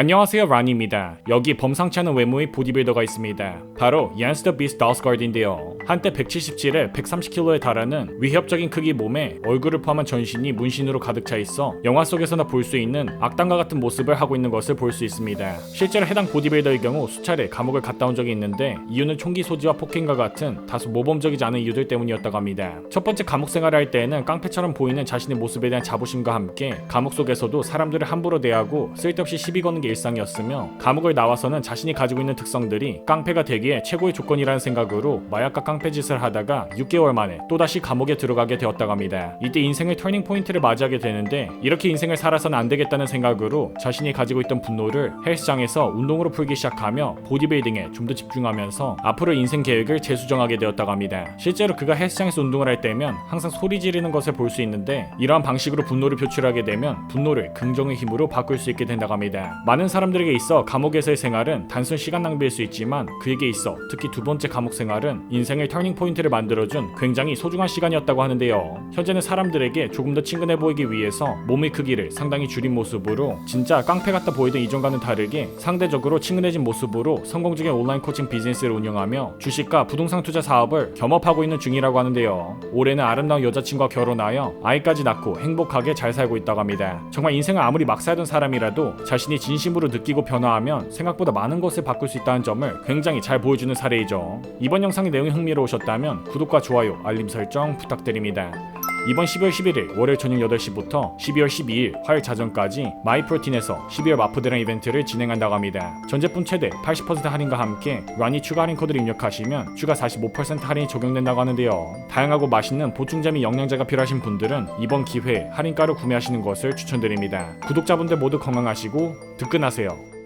안녕하세요 라니입니다. 여기 범상치 않은 외모의 보디빌더가 있습니다. 바로 얀스 더 비스 다우스가드인데요. 한때 177에 130kg에 달하는 위협적인 크기 몸에 얼굴을 포함한 전신이 문신으로 가득 차 있어 영화 속에서나 볼 수 있는 악당과 같은 모습을 하고 있는 것을 볼 수 있습니다. 실제로 해당 보디빌더의 경우 수차례 감옥을 갔다 온 적이 있는데 이유는 총기 소지와 폭행과 같은 다소 모범적이지 않은 이유들 때문이었다고 합니다. 첫 번째 감옥 생활을 할 때에는 깡패처럼 보이는 자신의 모습에 대한 자부심과 함께 감옥 속에서도 사람들을 함부로 대하고 쓸데없이 시비 거는 게 일상이었으며 감옥을 나와서는 자신이 가지고 있는 특성들이 깡패가 되기에 최고의 조건이라는 생각으로 마약과 깡패 짓을 하다가 6개월 만에 또다시 감옥에 들어가게 되었다고 합니다. 이때 인생의 터닝 포인트를 맞이하게 되는데 이렇게 인생을 살아서는 안 되겠다는 생각으로 자신이 가지고 있던 분노를 헬스장에서 운동으로 풀기 시작하며 보디빌딩에 좀 더 집중하면서 앞으로 인생 계획을 재수정하게 되었다고 합니다. 실제로 그가 헬스장에서 운동을 할 때면 항상 소리 지르는 것을 볼 수 있는데 이러한 방식으로 분노를 표출하게 되면 분노를 긍정의 힘으로 바꿀 수 있게 된다고 합니다. 많은 사람들에게 있어 감옥에서의 생활은 단순 시간 낭비일 수 있지만 그에게 있어 특히 두 번째 감옥 생활은 인생 의 터닝 포인트를 만들어준 굉장히 소중한 시간이었다고 하는데요. 현재는 사람들에게 조금 더 친근해 보이기 위해서 몸의 크기를 상당히 줄인 모습으로 진짜 깡패 같다 보이던 이전과는 다르게 상대적으로 친근해진 모습으로 성공적인 온라인 코칭 비즈니스를 운영하며 주식과 부동산 투자 사업을 겸업하고 있는 중이라고 하는데요. 올해는 아름다운 여자친구와 결혼하여 아이까지 낳고 행복하게 잘 살고 있다고 합니다. 정말 인생을 아무리 막 살던 사람이라도 자신이 진심으로 느끼고 변화하면 생각보다 많은 것을 바꿀 수 있다는 점을 굉장히 잘 보여주는 사례이죠. 이번 영상의 내용이 흥미로 우셨다면 구독과 좋아요, 알림 설정 부탁드립니다. 이번 12월 11일 월요일 저녁 8시부터 12월 12일 화요일 자정까지 마이프로틴에서 12월 마프드랑 이벤트를 진행한다고 합니다. 전 제품 최대 80% 할인과 함께 라니 추가 할인 코드를 입력하시면 추가 45% 할인이 적용된다고 하는데요. 다양하고 맛있는 보충제 및 영양제가 필요하신 분들은 이번 기회에 할인가로 구매하시는 것을 추천드립니다. 구독자분들 모두 건강하시고 득근하세요.